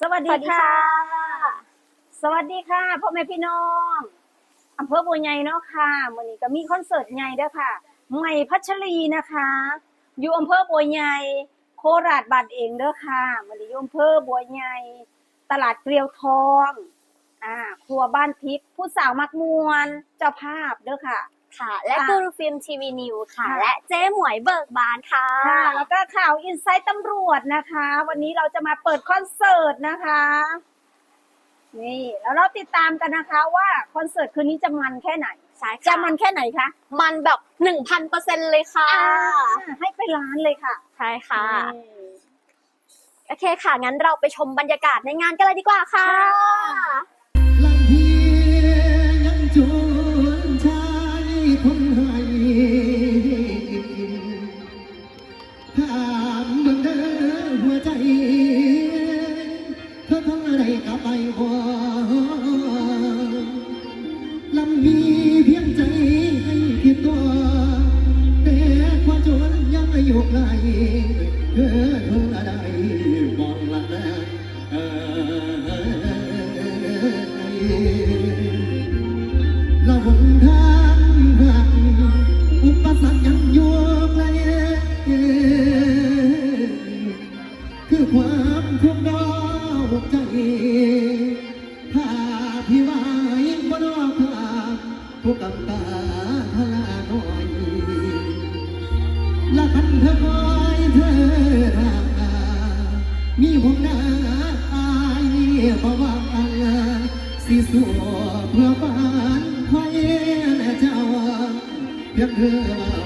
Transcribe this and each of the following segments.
สวัสสดีวัสดีค่ะค่ะ สวัสดีค่ะพ่อแม่พี่น้องอำเภอบัวใหญ่เนาะค่ะวันนี้ก็มีคอนเสิร์ตใหญ่เด้อค่ะ ใหม่พัชรีนะคะ อยู่อำเภอบัวใหญ่ โคราชบัดเองเด้อค่ะวันนี้อยู่อำเภอบัวใหญ่ ตลาดเกลียวทอง อ่า ครัวบ้านทิพย์ผู้สาวมักมวน เจ้าภาพเด้อค่ะ ค่ะ และค่ะ กูรูฟิล์มทีวีนิวค่ะ ค่ะ และเจ๊หมวยเบิกบานค่ะ ค่ะแล้วก็ข่าวอินไซต์ตำรวจนะคะ วันนี้เราจะมาเปิดคอนเสิร์ตนะคะ นี่แล้วเราติดตามกันนะคะว่าคอนเสิร์ตคืนนี้จะมันแค่ไหน ใช่จะค่ะมันแค่ไหนคะมันแบบหนึ่งพันเปอร์เซ็นเลยค่ะ อ่าให้ไปร้านเลยค่ะใช่ค่ะ นี่ โอเคค่ะ งั้นเราไปชมบรรยากาศในงานกันเลยดีกว่าค่ะ ไรกับไปบ่ลำมีเพียงใจให้ผิดตัวแต่ความจนยังอยู่ไกล เพี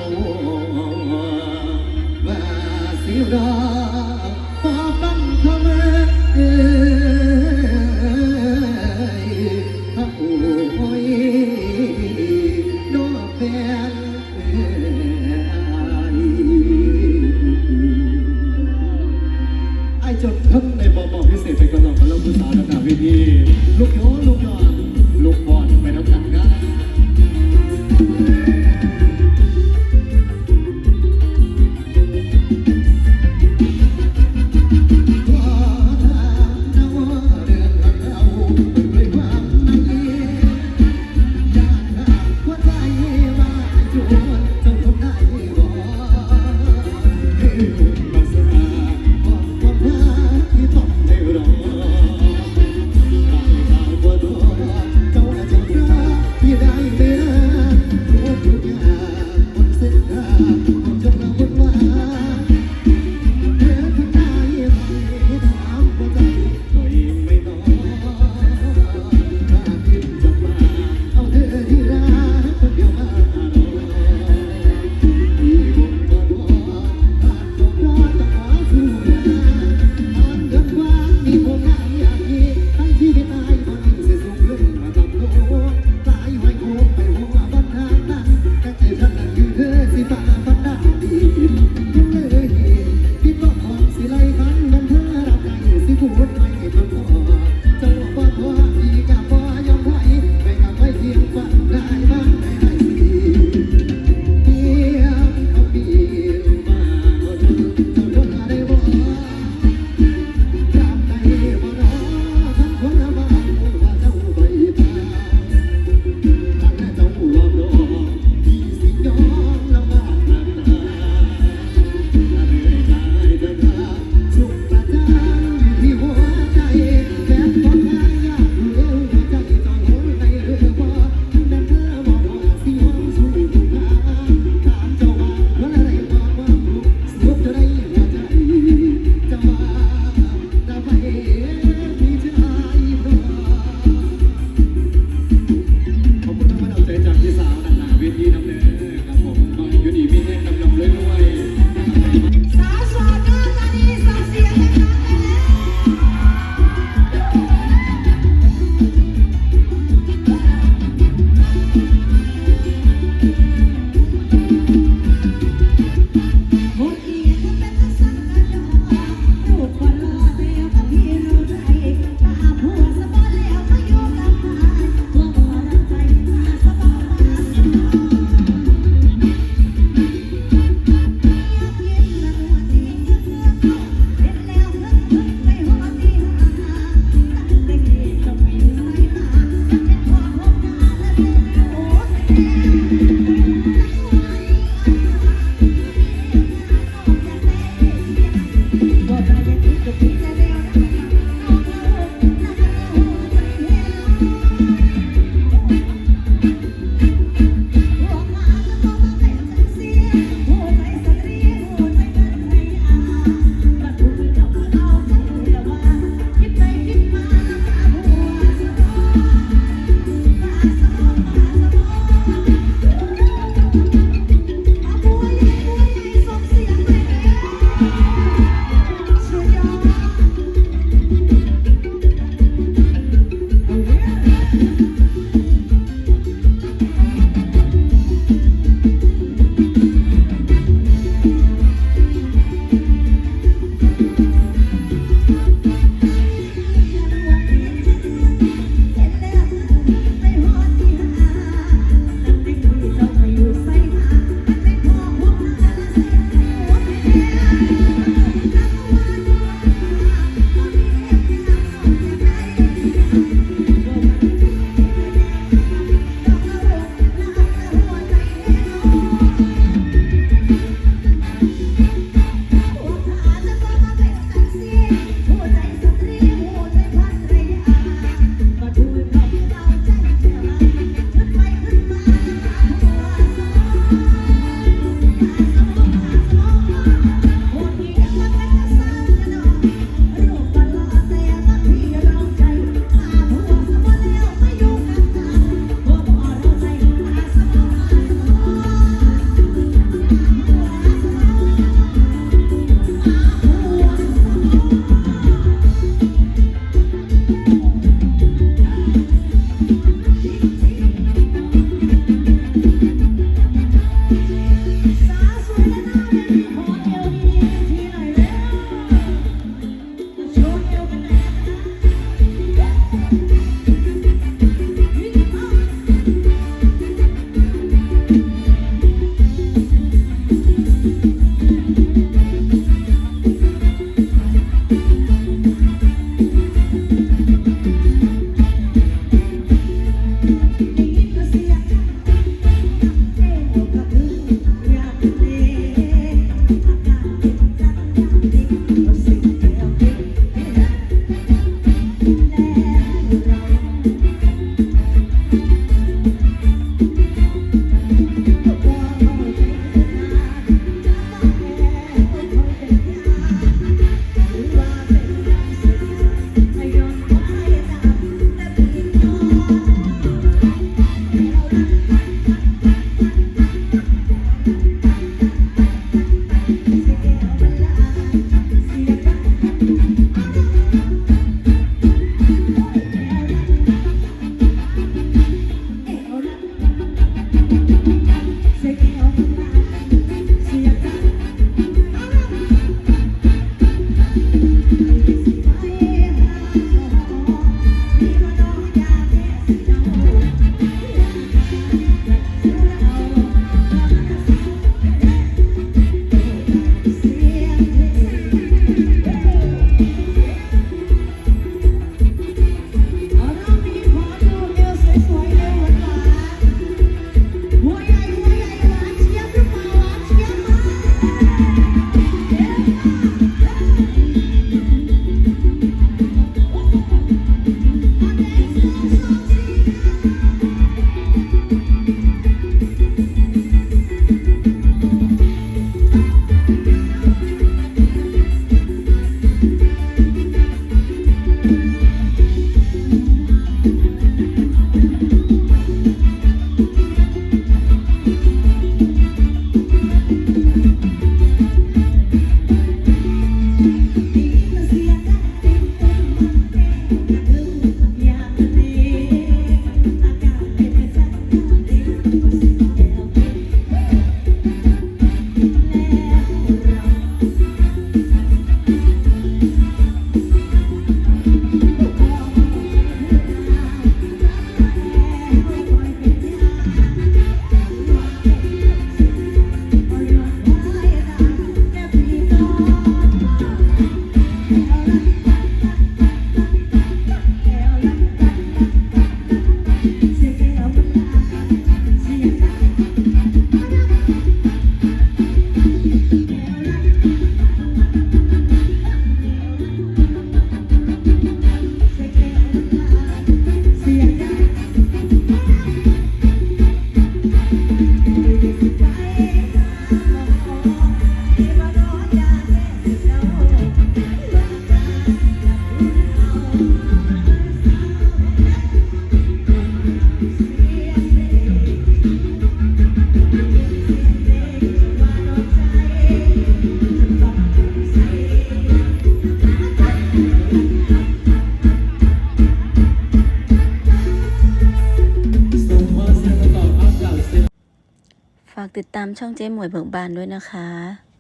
ามช่องเจ๊หมวยเบิกบานด้วยนะคะ